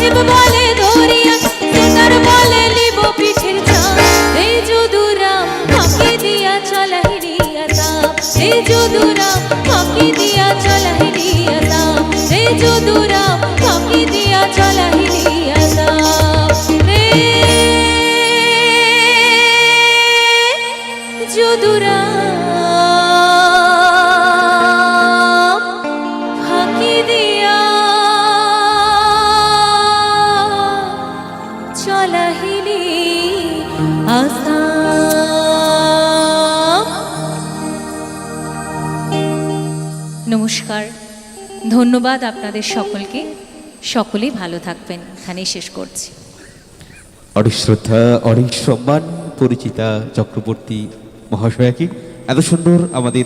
সাহেব বলে ধরিয়া সেকার বলে লিব পিঠের চাপ। এই যদুরাম ফাঁকি দিয়া চলাই রিয়া তাপ। এই যদুরাম ফাঁকি দিয়া রিয়া চলাহিলি আসাম নমস্কার, ধন্যবাদ আপনাদের সকলকে। সকলেই ভালো থাকবেন। এখানেই শেষ করছি। অনেক শ্রদ্ধা, অনেক সম্মান, পরিচিতা চক্রবর্তী মহাশয়াকে। এত সুন্দর আমাদের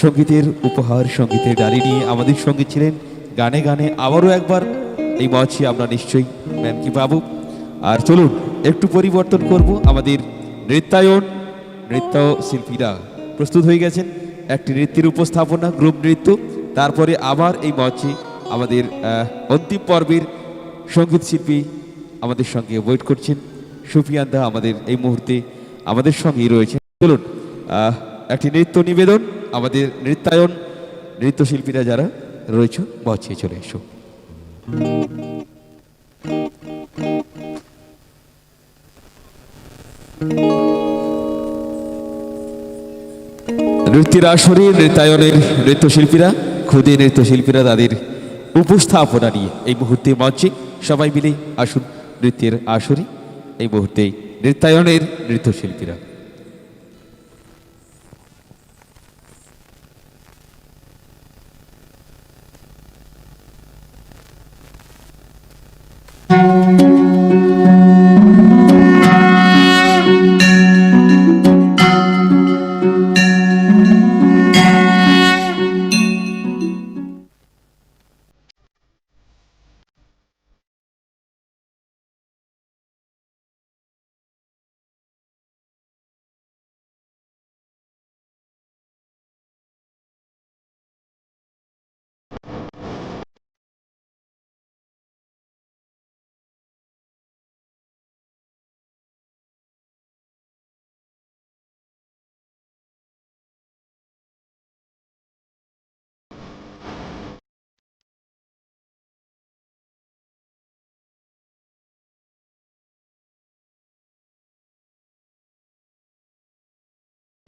সঙ্গীতের উপহার, সঙ্গীতের ডালি নিয়ে আমাদের সঙ্গে ছিলেন। গানে গানে আবারও একবার এই মঞ্চে আমরা নিশ্চয়ই ম্যামকে পাবো। আর চলুন, একটু পরিবর্তন করব আমাদের নৃত্যায়ন, নৃত্য শিল্পীরা প্রস্তুত হয়ে গেছেন। একটি নৃত্যের উপস্থাপনা, গ্রুপ নৃত্য। তারপরে আবার এই মঞ্চে আমাদের অন্তিম পর্বের সংগীত শিল্পী আমাদের সঙ্গে ওয়েট করছেন। সুফিয়ান দা আমাদের এই মুহূর্তে আমাদের সঙ্গেই রয়েছে চলুন একটি নৃত্য নিবেদন, আমাদের নৃত্যায়ন নৃত্যশিল্পীরা যারা রয়েছে, মঞ্চে চলে এসো। নৃত্যের আসরে নৃত্যায়নের নৃত্যশিল্পীরা, ক্ষুদে নৃত্যশিল্পীরা তাদের উপস্থাপনা নিয়ে এই মুহূর্তে মঞ্চে সবাই মিলে আসুন নৃত্যের আসরে এই মুহূর্তে নৃত্যায়নের নৃত্যশিল্পীরা।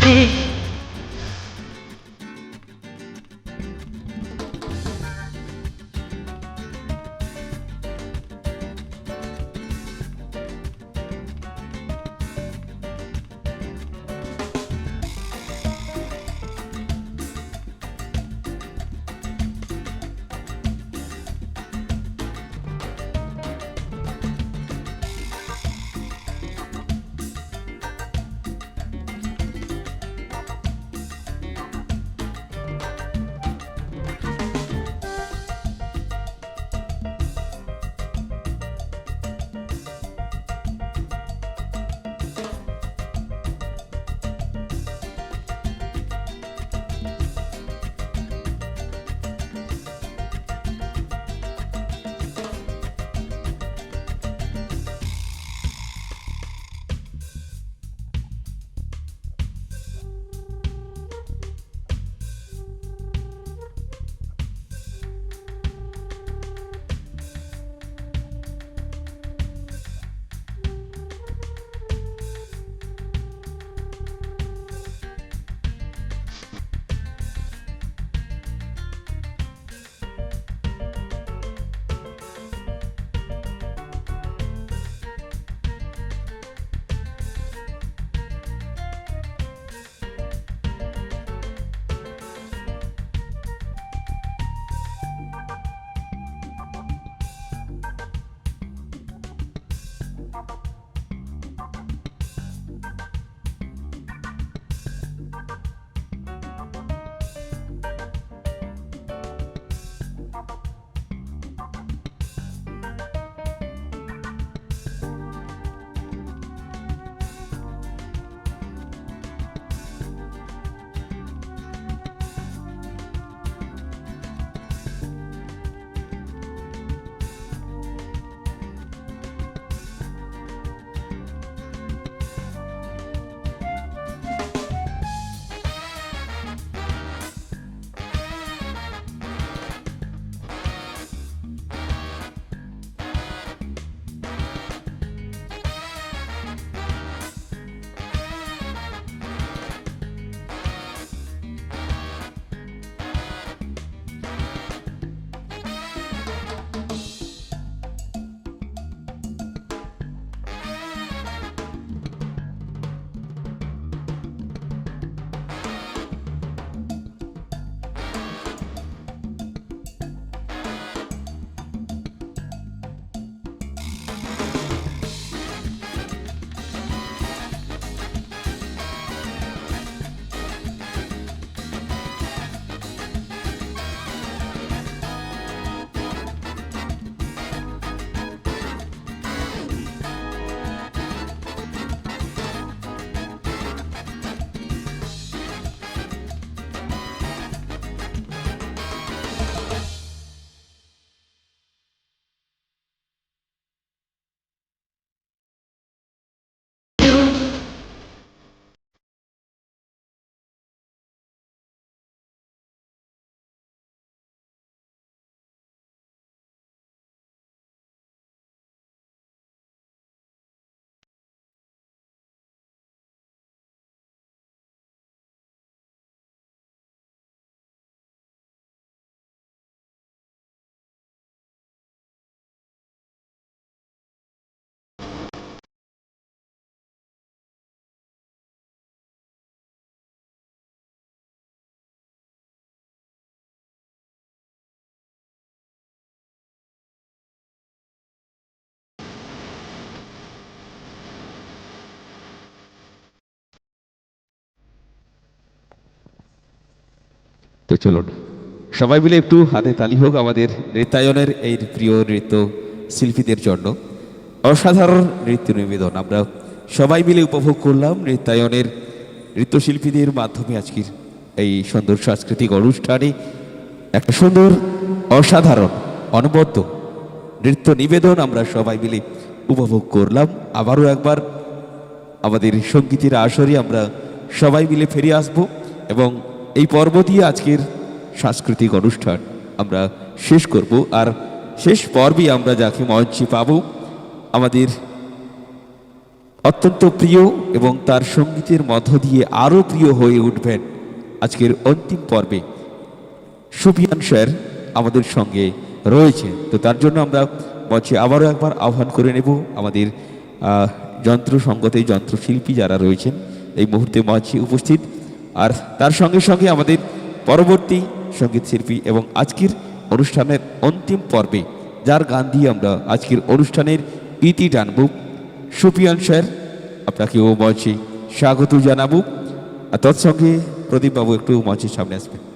Hey. তো চলুন সবাই মিলে একটু হাতে তালি হোক আমাদের নৃত্যায়নের এই প্রিয় নৃত্য শিল্পীদের জন্য। অসাধারণ নৃত্য নিবেদন আমরা সবাই মিলে উপভোগ করলাম নৃত্যায়নের নৃত্যশিল্পীদের মাধ্যমে আজকের এই সুন্দর সাংস্কৃতিক অনুষ্ঠানে। একটা সুন্দর, অসাধারণ, অনবদ্য নৃত্য নিবেদন আমরা সবাই মিলে উপভোগ করলাম। আবারও একবার আমাদের সঙ্গীতের আসরে আমরা সবাই মিলে ফিরে আসব এবং এই পর্ব দিয়ে আজকের সাংস্কৃতিক অনুষ্ঠান আমরা শেষ করব। আর শেষ পর্বে আমরা যাকে মঞ্চে পাব, আমাদের অত্যন্ত প্রিয় এবং তার সঙ্গীতের মধ্য দিয়ে আরও প্রিয় হয়ে উঠবেন আজকের অন্তিম পর্বে সুফিয়ান স্যার আমাদের সঙ্গে রয়েছে। তো তার জন্য আমরা মঞ্চে আবারও একবার আহ্বান করে নেব আমাদের যন্ত্র সঙ্গতে যন্ত্রশিল্পী যারা রয়েছেন, এই মুহূর্তে মঞ্চে উপস্থিত আর তার সঙ্গে সঙ্গে আমাদের পরবর্তী সংগীত শিল্পী এবং আজকের অনুষ্ঠানের অন্তিম পর্বে, যার গান দিয়ে আমরা আজকের অনুষ্ঠানের ইতি টানব। সুপিয়ান স্যার আপনাকে ও মঞ্চে স্বাগত জানাব। আর তৎসঙ্গে প্রদীপবাবু একটু মঞ্চের সামনে আসবেন।